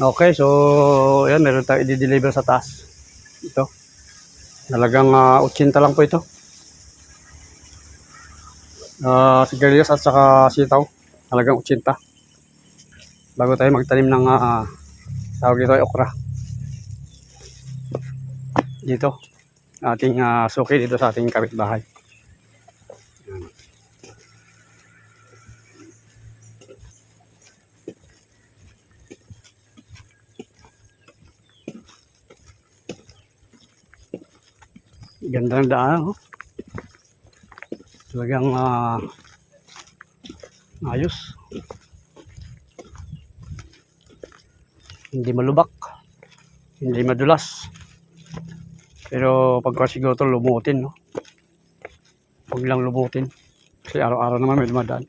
Okay, so yan, meron tayo i-deliver sa taas. Ito. Nalagang uh, 80 lang po ito. Uh, sigarilyas at saka sitaw. Nalagang 80. Bago tayo magtanim ng uh, tawag dito ay okra. Dito. Ating uh, suki dito sa ating kapitbahay. Ganda ng daan, oh. Talagang ah, ayos. Hindi malubak. Hindi madulas. Pero pagka siguro ito lumutin, no? Huwag lang lumutin. Kasi araw-araw naman may dumadaan.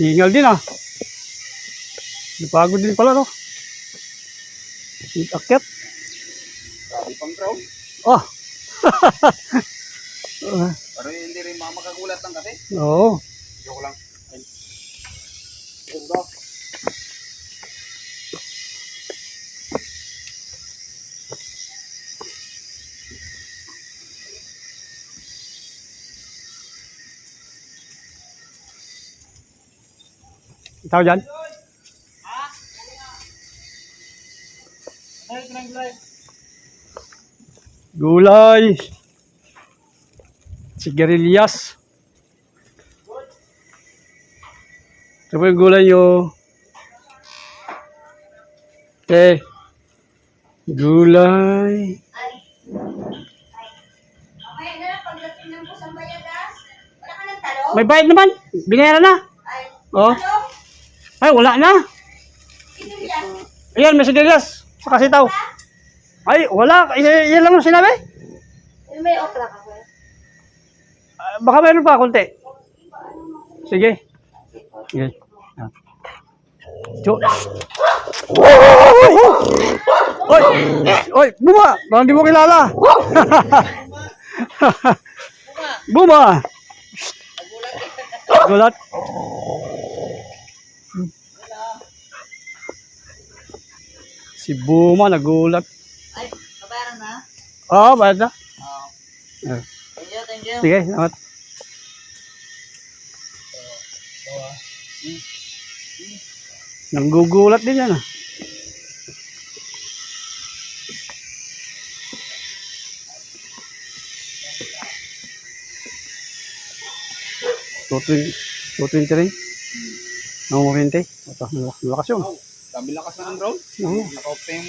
Hingal din ah. Napagod din pala no. Akyat. Grabe pang crowd. Oh. Pero hindi rin mga makagulat lang kasi. Oo. Joke lang. Ganda. Ikaw dyan? Gulay. Sigarilyas. Ito po yung gulay nyo. Okay. Gulay. May bayad naman. Binayaran na. Oh. Ay, wala na. Ayan, may sigarilyas. Saka sitaw. Ay, wala. Yan lang ang sinabi. May okra ka ba? Ah, baka mayroon pa konti. Sige. Sige. Ah. Jo. Oy! Oy, buma! Parang di mo kilala. buma! Gulat. Si Buma nagulat. Ay, kabayaran na? Oo, oh, bayad na. Oo. Ah. Thank you, thank you. Sige, salamat. Nanggugulat din yan ah. Tutuin, tutuin ka rin. Namuminte. Ito, malakas yun. Oh, grabe lakas na ng crowd. Oo. Naka-off na yung...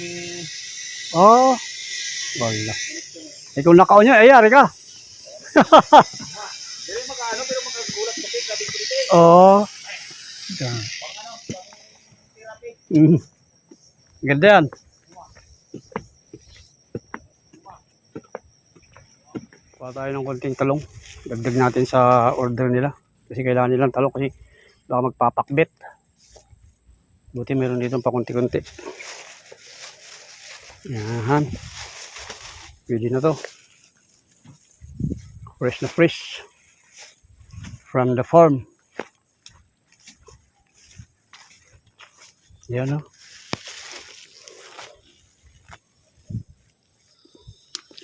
Oh. Wala. Eh kung nakaon nyo, eh yari ka. Rin makaano pero makagulat kasi grabe kulite. Oo. Yan. Mm. Ganda yan. Kuha tayo ng konting talong. Dagdag natin sa order nila. Kasi kailangan nilang talong kasi baka magpapakbit. Buti meron dito pa konti-konti. Yan. Pwede na to. Fresh na fresh. From the farm. Yan o.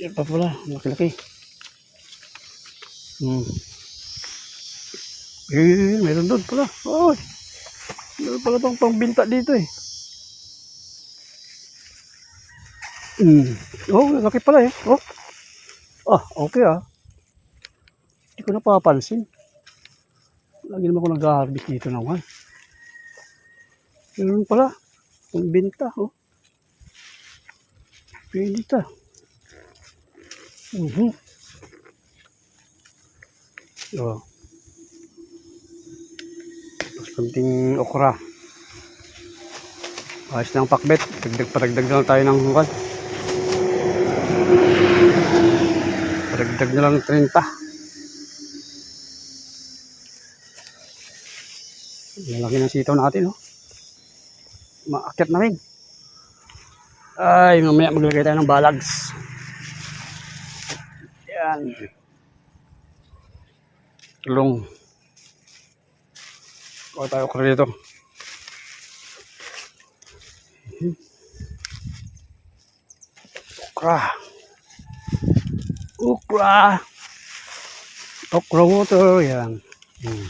Yan pa pala. Laki-laki. Hmm. Eh, meron doon pala. Oh, meron pala tong pangbinta dito eh. Hmm. Oh, laki pala eh. Oh. Ah, okay ah. Hindi ko napapansin. Lagi naman ako nag-harvest dito naman. Meron pala. Ang binta, oh. Pinita. Mhm. Oh. Tapos konting okra. Ayos ng pakbet. Dagdag padagdag na lang tayo ng hungkal. Padagdag na lang 30. Lalaki ng sitaw natin, oh. Maakyat na rin. Ay, mamaya maglagay tayo ng balags. Yan. Tulong. Kuha tayo dito. Mhm. Okra. Okra. Okra water. Yan. Hmm.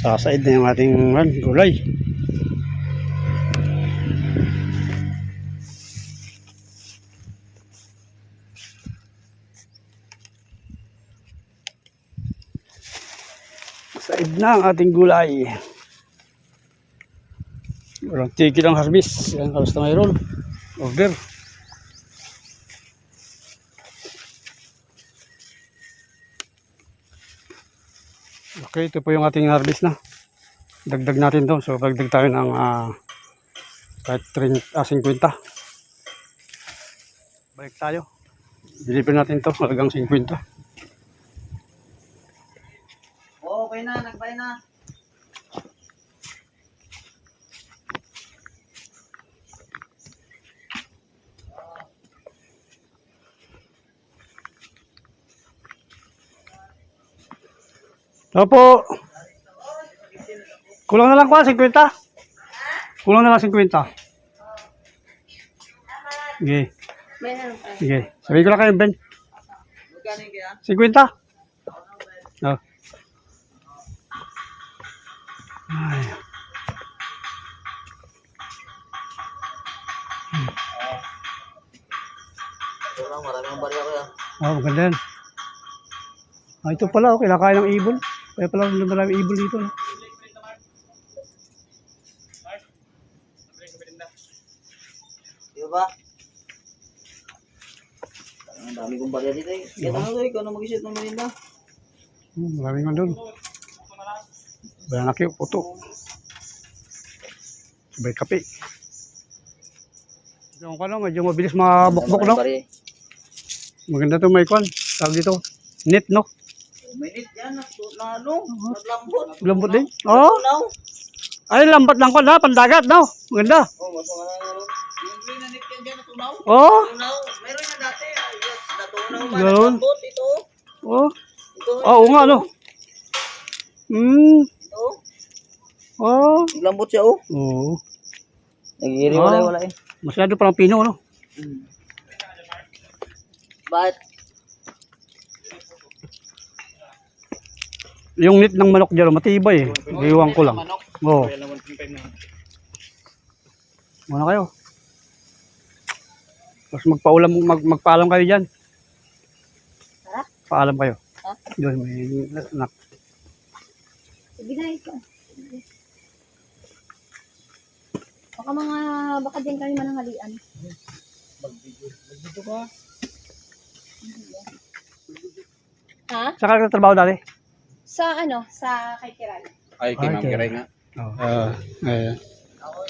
Sasaid na yung ating man, gulay. Said na ang ating gulay. Walang tigil ang harvest. Yan, kalos na mayroon. Order. Okay, ito po yung ating harvest na. Dagdag natin to. So, dagdag tayo ng ah, kahit 30, ah, 50. Balik tayo. Deliver natin to halagang 50. Okay na, nagbay na. Opo. Kulang na lang ko, 50. Kulang na lang 50. Sige. Sige. Sabihin ko lang kayo, Ben. Magkano yung kaya? 50. Oh. Ay. Kaya. Oh, maganda yan. Ah, ito pala, okay, kinakain ng ibon. Kaya pala marami ibon dito. No? Ba? Ang dami kong barya dito eh. Kaya ano to, ikaw na mag-isip ng malinda. Hmm, maraming nga doon. Banaki, puto. Sabay kape. Yung ano, medyo mabilis mabukbok, no? Maganda to may kwan. Tawag dito. Net, no? Minit yan, na, na ano, naglambot. Lambot din. Oh, Tunaw. ay lambat lang kwan, ha? Pandagat, no? Maganda. Oh, mas mga ano. Yung na nit yan dyan, natunaw. Oh, Tunaw. Meron na dati. Ay, yes, natunaw man. Ganun. Naglambot, ito. oh. Ito. Oh, oo nga, no? Hmm. Ito. Oh. Naglambot siya, oh. Oo. Nagigiri Ah. wala, wala eh. Masyado parang pino, no? Hmm. Bakit? Yung net ng manok dyan, matibay eh. Iwan ko lang. Oo. Muna kayo. Tapos magpaulam, mag, magpaalam kayo dyan. Ha? Paalam kayo. Ha? Doon, may anak. Ibigay ko. Baka mga, baka din kami mananghalian. Ha? Saka ka trabaho dati? Sa ano? Sa kay Kiran. Ay, kay Ay, Ma'am kay- Kiray nga. Oh, ah, ayan. Ako,